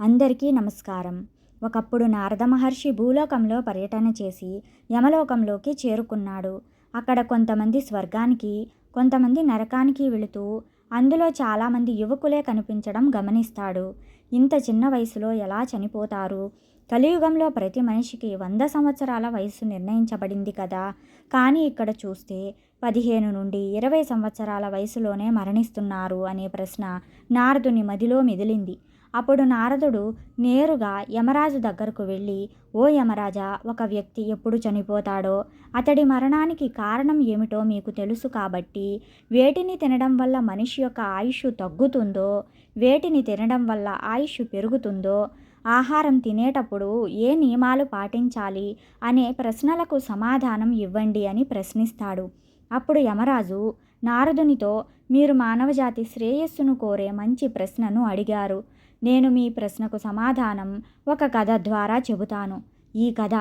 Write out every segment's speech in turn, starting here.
అందరికీ నమస్కారం. ఒకప్పుడు నారద మహర్షి భూలోకంలో పర్యటన చేసి యమలోకంలోకి చేరుకున్నాడు. అక్కడ కొంతమంది స్వర్గానికి కొంతమంది నరకానికి వెళుతూ అందులో చాలామంది యువకులే కనిపించడం గమనిస్తాడు. ఇంత చిన్న వయసులో ఎలా చనిపోతారు? కలియుగంలో ప్రతి మనిషికి వంద సంవత్సరాల వయసు నిర్ణయించబడింది కదా. కానీ ఇక్కడ చూస్తే పదిహేను నుండి ఇరవై సంవత్సరాల వయసులోనే మరణిస్తున్నారు అనే ప్రశ్న నారదుని మదిలో మెదిలింది. అప్పుడు నారదుడు నేరుగా యమరాజు దగ్గరకు వెళ్ళి ఓ యమరాజా ఒక వ్యక్తి ఎప్పుడు చనిపోతాడో? అతడి మరణానికి కారణం ఏమిటో మీకు తెలుసు కాబట్టి వేటిని తినడం వల్ల మనిషి యొక్క ఆయుష్ తగ్గుతుందో వేటిని తినడం వల్ల ఆయుష్ పెరుగుతుందో ఆహారం తినేటప్పుడు ఏ నియమాలు పాటించాలి అనే ప్రశ్నలకు సమాధానం ఇవ్వండి అని ప్రశ్నిస్తాడు. అప్పుడు యమరాజు నారదునితో మీరు మానవజాతి శ్రేయస్సును కోరే మంచి ప్రశ్నను అడిగారు. నేను మీ ప్రశ్నకు సమాధానం ఒక కథ ద్వారా చెబుతాను. ఈ కథ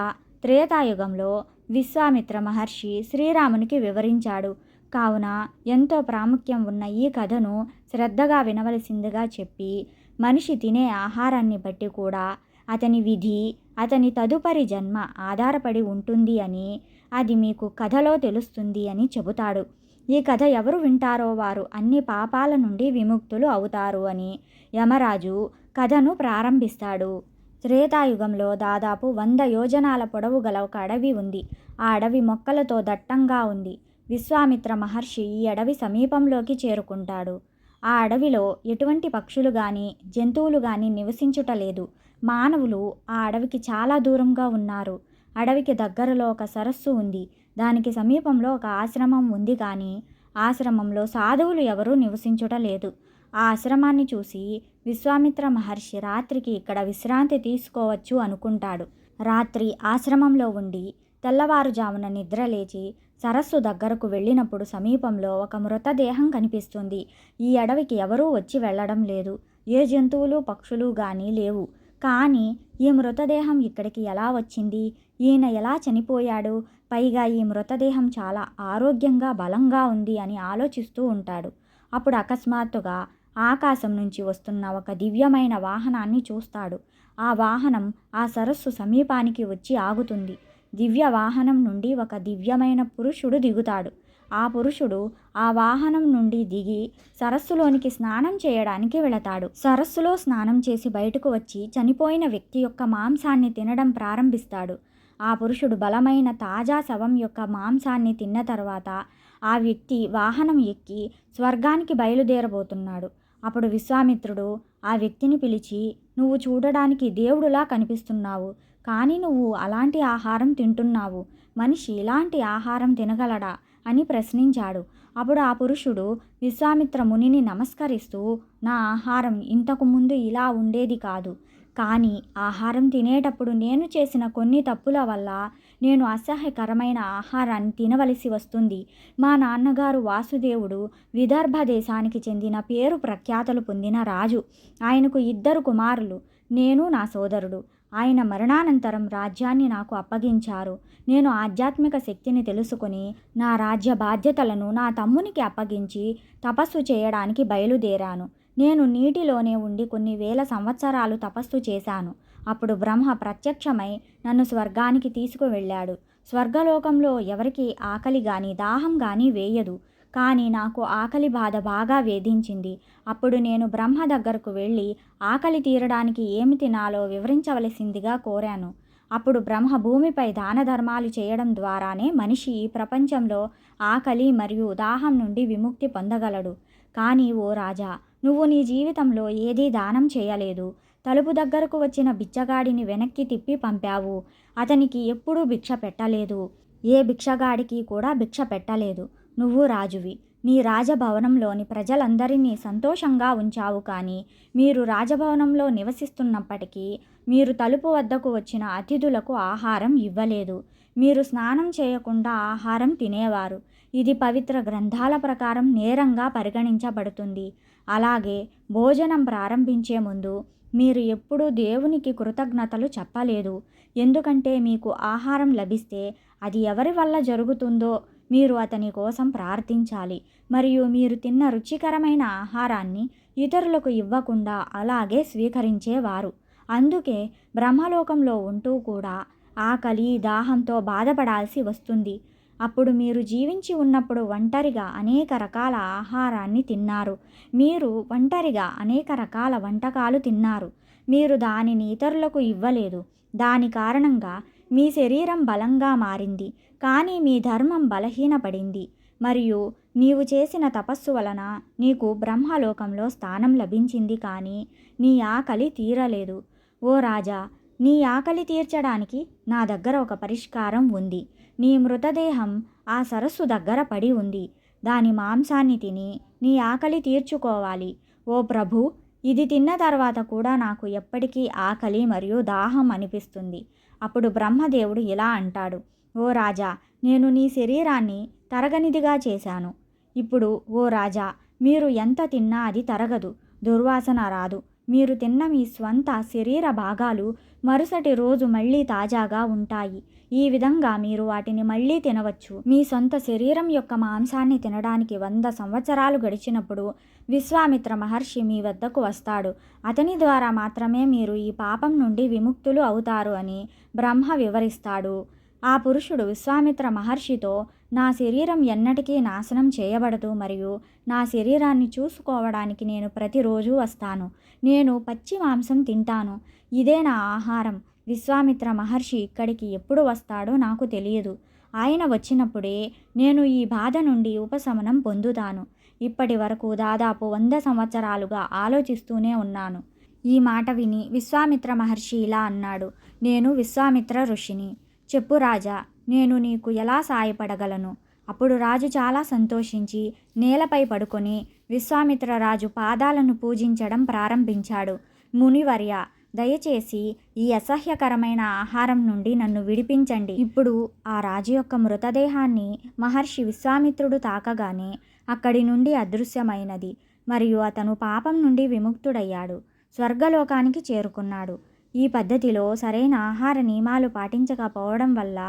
త్రేతాయుగంలో విశ్వామిత్ర మహర్షి శ్రీరామునికి వివరించాడు. కావున ఎంతో ప్రాముఖ్యం ఉన్న ఈ కథను శ్రద్ధగా వినవలసిందిగా చెప్పి మనిషి తినే ఆహారాన్ని బట్టి కూడా అతని విధి అతని తదుపరి జన్మ ఆధారపడి ఉంటుంది అని అది మీకు కథలో తెలుస్తుంది అని చెబుతాడు. ఈ కథ ఎవరు వింటారో వారు అన్ని పాపాల నుండి విముక్తులు అవుతారు అని. యమరాజు కథను ప్రారంభిస్తాడు. త్రేతాయుగంలో దాదాపు వంద యోజనాల పొడవు గల ఒక అడవి ఉంది. ఆ అడవి మొక్కలతో దట్టంగా ఉంది. విశ్వామిత్ర మహర్షి ఈ అడవి సమీపంలోకి చేరుకుంటాడు. ఆ అడవిలో ఎటువంటి పక్షులు కానీ జంతువులు కానీ నివసించుట లేదు. మానవులు ఆ అడవికి చాలా దూరంగా ఉన్నారు. అడవికి దగ్గరలో ఒక సరస్సు ఉంది. దానికి సమీపంలో ఒక ఆశ్రమం ఉంది కానీ ఆశ్రమంలో సాధువులు ఎవరూ నివసించుట లేదు. ఆ ఆశ్రమాన్ని చూసి విశ్వామిత్ర మహర్షి రాత్రికి ఇక్కడ విశ్రాంతి తీసుకోవచ్చు అనుకుంటాడు. రాత్రి ఆశ్రమంలో ఉండి తెల్లవారుజామున నిద్ర లేచి సరస్సు దగ్గరకు వెళ్ళినప్పుడు సమీపంలో ఒక మృతదేహం కనిపిస్తుంది. ఈ అడవికి ఎవరూ వచ్చి వెళ్ళడం లేదు. ఏ జంతువులు పక్షులు కానీ లేవు. కానీ ఈ మృతదేహం ఇక్కడికి ఎలా వచ్చింది? ఈయన ఎలా చనిపోయాడు? పైగా ఈ మృతదేహం చాలా ఆరోగ్యంగా బలంగా ఉంది అని ఆలోచిస్తూ ఉంటాడు. అప్పుడు అకస్మాత్తుగా ఆకాశం నుంచి వస్తున్న ఒక దివ్యమైన వాహనాన్ని చూస్తాడు. ఆ వాహనం ఆ సరస్సు సమీపానికి వచ్చి ఆగుతుంది. దివ్య వాహనం నుండి ఒక దివ్యమైన పురుషుడు దిగుతాడు. ఆ పురుషుడు ఆ వాహనం నుండి దిగి సరస్సులోనికి స్నానం చేయడానికి వెళతాడు. సరస్సులో స్నానం చేసి బయటకు వచ్చి చనిపోయిన వ్యక్తి యొక్క మాంసాన్ని తినడం ప్రారంభిస్తాడు. ఆ పురుషుడు బలమైన తాజా శవం యొక్క మాంసాన్ని తిన్న తర్వాత ఆ వ్యక్తి వాహనం ఎక్కి స్వర్గానికి బయలుదేరబోతున్నాడు. అప్పుడు విశ్వామిత్రుడు ఆ వ్యక్తిని పిలిచి నువ్వు చూడడానికి దేవుడులా కనిపిస్తున్నావు కానీ నువ్వు అలాంటి ఆహారం తింటున్నావు. మనిషి ఇలాంటి ఆహారం తినగలడా? అని ప్రశ్నించాడు. అప్పుడు ఆ పురుషుడు విశ్వామిత్ర మునిని నమస్కరిస్తూ నా ఆహారం ఇంతకు ముందు ఇలా ఉండేది కాదు. కానీ ఆహారం తినేటప్పుడు నేను చేసిన కొన్ని తప్పుల వల్ల నేను అసహ్యకరమైన ఆహారాన్ని తినవలసి వస్తుంది. మా నాన్నగారు వాసుదేవుడు విదర్భ దేశానికి చెందిన పేరు ప్రఖ్యాతలు పొందిన రాజు. ఆయనకు ఇద్దరు కుమారులు. నేను నా సోదరుడు. ఆయన మరణానంతరం రాజ్యాన్ని నాకు అప్పగించారు. నేను ఆధ్యాత్మిక శక్తిని తెలుసుకొని నా రాజ్య బాధ్యతలను నా తమ్మునికి అప్పగించి తపస్సు చేయడానికి బయలుదేరాను. నేను నీటిలోనే ఉండి కొన్ని వేల సంవత్సరాలు తపస్సు చేశాను. అప్పుడు బ్రహ్మ ప్రత్యక్షమై నన్ను స్వర్గానికి తీసుకువెళ్ళాడు. స్వర్గలోకంలో ఎవరికి ఆకలి కానీ దాహం కానీ వేయదు. కానీ నాకు ఆకలి బాధ బాగా వేధించింది. అప్పుడు నేను బ్రహ్మ దగ్గరకు వెళ్ళి ఆకలి తీరడానికి ఏమి తినాలో వివరించవలసిందిగా కోరాను. అప్పుడు బ్రహ్మ భూమిపై దాన ధర్మాలు చేయడం ద్వారానే మనిషి ఈ ప్రపంచంలో ఆకలి మరియు దాహం నుండి విముక్తి పొందగలడు. కానీ ఓ రాజా నువ్వు నీ జీవితంలో ఏదీ దానం చేయలేదు. తలుపు దగ్గరకు వచ్చిన బిచ్చగాడిని వెనక్కి తిప్పి పంపావు. అతనికి ఎప్పుడూ భిక్ష పెట్టలేదు. ఏ భిక్షగాడికి కూడా భిక్ష పెట్టలేదు. నువ్వు రాజువి. నీ రాజభవనంలోని ప్రజలందరినీ సంతోషంగా ఉంచావు కానీ మీరు రాజభవనంలో నివసిస్తున్నప్పటికీ మీరు తలుపు వద్దకు వచ్చిన అతిథులకు ఆహారం ఇవ్వలేదు. మీరు స్నానం చేయకుండా ఆహారం తినేవారు. ఇది పవిత్ర గ్రంథాల ప్రకారం నేరంగా పరిగణించబడుతుంది. అలాగే భోజనం ప్రారంభించే ముందు మీరు ఎప్పుడూ దేవునికి కృతజ్ఞతలు చెప్పలేదు. ఎందుకంటే మీకు ఆహారం లభిస్తే అది ఎవరి వల్ల జరుగుతుందో మీరు అతని కోసం ప్రార్థించాలి. మరియు మీరు తిన్న రుచికరమైన ఆహారాన్ని ఇతరులకు ఇవ్వకుండా అలాగే స్వీకరించేవారు. అందుకే బ్రహ్మలోకంలో ఉంటూ కూడా ఆకలి దాహంతో బాధపడాల్సి వస్తుంది. అప్పుడు మీరు జీవించి ఉన్నప్పుడు ఒంటరిగా అనేక రకాల ఆహారాన్ని తిన్నారు. మీరు ఒంటరిగా అనేక రకాల వంటకాలు తిన్నారు. మీరు దానిని ఇతరులకు ఇవ్వలేదు. దాని కారణంగా మీ శరీరం బలంగా మారింది. కానీ మీ ధర్మం బలహీనపడింది. మరియు నీవు చేసిన తపస్సు వలన నీకు బ్రహ్మలోకంలో స్థానం లభించింది కానీ నీ ఆకలి తీరలేదు. ఓ రాజా నీ ఆకలి తీర్చడానికి నా దగ్గర ఒక పరిష్కారం ఉంది. నీ మృతదేహం ఆ సరస్సు దగ్గర పడి ఉంది. దాని మాంసాన్ని తిని నీ ఆకలి తీర్చుకోవాలి. ఓ ప్రభు ఇది తిన్న తర్వాత కూడా నాకు ఎప్పటికీ ఆకలి మరియు దాహం అనిపిస్తుంది. అప్పుడు బ్రహ్మదేవుడు ఇలా అంటాడు. ఓ రాజా నేను నీ శరీరాన్ని తరగనిదిగా చేశాను. ఇప్పుడు ఓ రాజా మీరు ఎంత తిన్నా అది తరగదు. దుర్వాసన రాదు. మీరు తిన్న మీ స్వంత శరీర భాగాలు మరుసటి రోజు మళ్ళీ తాజాగా ఉంటాయి. ఈ విధంగా మీరు వాటిని మళ్ళీ తినవచ్చు. మీ సొంత శరీరం యొక్క మాంసాన్ని తినడానికి వంద సంవత్సరాలు గడిచినప్పుడు విశ్వామిత్ర మహర్షి మీ వద్దకు వస్తాడు. అతని ద్వారా మాత్రమే మీరు ఈ పాపం నుండి విముక్తులు అవుతారు అని బ్రహ్మ వివరిస్తాడు. ఆ పురుషుడు విశ్వామిత్ర మహర్షితో నా శరీరం ఎన్నటికీ నాశనం చేయబడదు మరియు నా శరీరాన్ని చూసుకోవడానికి నేను ప్రతిరోజు వస్తాను. నేను పచ్చి మాంసం తింటాను. ఇదే నా ఆహారం విశ్వామిత్ర మహర్షి ఇక్కడికి ఎప్పుడు వస్తాడో నాకు తెలియదు. ఆయన వచ్చినప్పుడే నేను ఈ బాధ నుండి ఉపశమనం పొందుతాను. ఇప్పటి వరకు దాదాపు వంద సంవత్సరాలుగా ఆలోచిస్తూనే ఉన్నాను. ఈ మాట విని విశ్వామిత్ర మహర్షి ఇలా అన్నాడు. నేను విశ్వామిత్ర ఋషిని. చెప్పు రాజా నేను నీకు ఎలా సాయపడగలను? అప్పుడు రాజు చాలా సంతోషించి నేలపై పడుకొని విశ్వామిత్ర రాజు పాదాలను పూజించడం ప్రారంభించాడు. మునివర్య దయచేసి ఈ అసహ్యకరమైన ఆహారం నుండి నన్ను విడిపించండి. ఇప్పుడు ఆ రాజు యొక్క మృతదేహాన్ని మహర్షి విశ్వామిత్రుడు తాకగానే అక్కడి నుండి అదృశ్యమైనది. మరియు అతను పాపం నుండి విముక్తుడయ్యాడు. స్వర్గలోకానికి చేరుకున్నాడు. ఈ పద్ధతిలో సరైన ఆహార నియమాలు పాటించకపోవడం వల్ల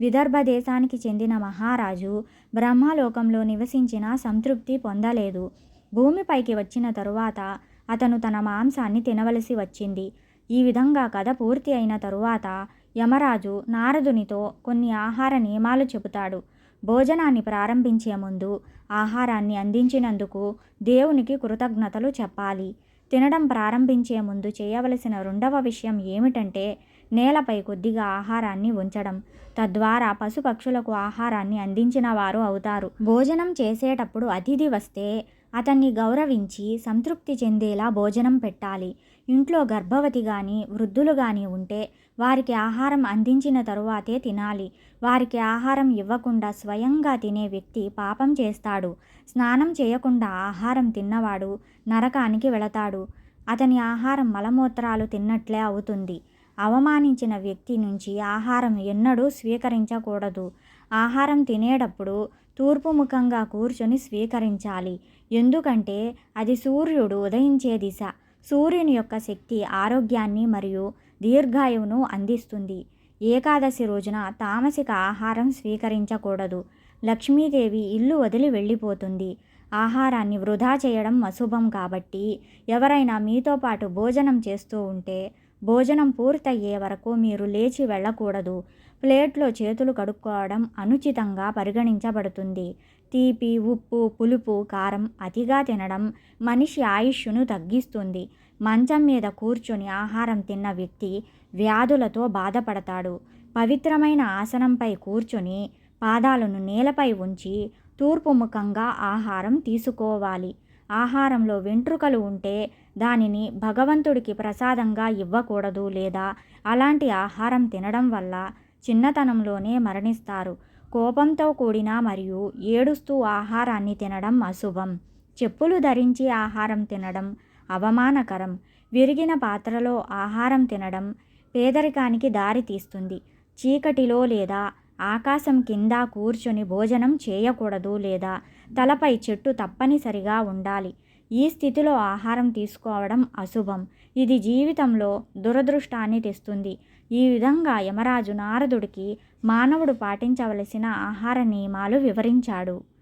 విదర్భ దేశానికి చెందిన మహారాజు బ్రహ్మలోకంలో నివసించిన సంతృప్తి పొందలేదు. భూమిపైకి వచ్చిన తరువాత అతను తన మాంసాన్ని తినవలసి వచ్చింది. ఈ విధంగా కథ పూర్తి అయిన తరువాత యమరాజు నారదునితో కొన్ని ఆహార నియమాలు చెబుతాడు. భోజనాన్ని ప్రారంభించే ముందు ఆహారాన్ని అందించినందుకు దేవునికి కృతజ్ఞతలు చెప్పాలి. తినడం ప్రారంభించే ముందు చేయవలసిన రెండవ విషయం ఏమిటంటే నేలపై కొద్దిగా ఆహారాన్ని ఉంచడం. తద్వారా పశుపక్షులకు ఆహారాన్ని అందించిన వారు అవుతారు. భోజనం చేసేటప్పుడు అతిథి వస్తే అతన్ని గౌరవించి సంతృప్తి చెందేలా భోజనం పెట్టాలి. ఇంట్లో గర్భవతి కానీ వృద్ధులు కానీ ఉంటే వారికి ఆహారం అందించిన తరువాతే తినాలి. వారికి ఆహారం ఇవ్వకుండా స్వయంగా తినే వ్యక్తి పాపం చేస్తాడు. స్నానం చేయకుండా ఆహారం తిన్నవాడు నరకానికి వెళతాడు. అతని ఆహారం మలమూత్రాలు తిన్నట్లే అవుతుంది. అవమానించిన వ్యక్తి నుంచి ఆహారం ఎన్నడూ స్వీకరించకూడదు. ఆహారం తినేటప్పుడు తూర్పు ముఖంగా కూర్చొని స్వీకరించాలి. ఎందుకంటే అది సూర్యుడు ఉదయించే దిశ. సూర్యుని యొక్క శక్తి ఆరోగ్యాన్ని మరియు దీర్ఘాయువును అందిస్తుంది. ఏకాదశి రోజున తామసిక ఆహారం స్వీకరించకూడదు. లక్ష్మీదేవి ఇల్లు వదిలి వెళ్ళిపోతుంది. ఆహారాన్ని వృధా చేయడం అశుభం కాబట్టి ఎవరైనా మీతో పాటు భోజనం చేస్తూ ఉంటే భోజనం పూర్తయ్యే వరకు మీరు లేచి వెళ్ళకూడదు. ప్లేట్లో చేతులు కడుక్కోవడం అనుచితంగా పరిగణించబడుతుంది. తీపి ఉప్పు పులుపు కారం అతిగా తినడం మనిషి ఆయుష్ను తగ్గిస్తుంది. మంచం మీద కూర్చొని ఆహారం తిన్న వ్యక్తి వ్యాధులతో బాధపడతాడు. పవిత్రమైన ఆసనంపై కూర్చొని పాదాలను నేలపై ఉంచి తూర్పు ముఖంగా ఆహారం తీసుకోవాలి. ఆహారంలో వెంట్రుకలు ఉంటే దానిని భగవంతుడికి ప్రసాదంగా ఇవ్వకూడదు లేదా అలాంటి ఆహారం తినడం వల్ల చిన్నతనంలోనే మరణిస్తారు. కోపంతో కూడిన మరియు ఏడుస్తూ ఆహారాన్ని తినడం అశుభం. చెప్పులు ధరించి ఆహారం తినడం అవమానకరం. విరిగిన పాత్రలో ఆహారం తినడం పేదరికానికి దారి తీస్తుంది. చీకటిలో లేదా ఆకాశం కింద కూర్చొని భోజనం చేయకూడదు లేదా తలపై చెట్టు తప్పనిసరిగా ఉండాలి. ఈ స్థితిలో ఆహారం తీసుకోవడం అశుభం. ఇది జీవితంలో దురదృష్టాన్ని తెస్తుంది. ఈ విధంగా యమరాజు నారదుడికి మానవుడు పాటించవలసిన ఆహార నియమాలు వివరించాడు.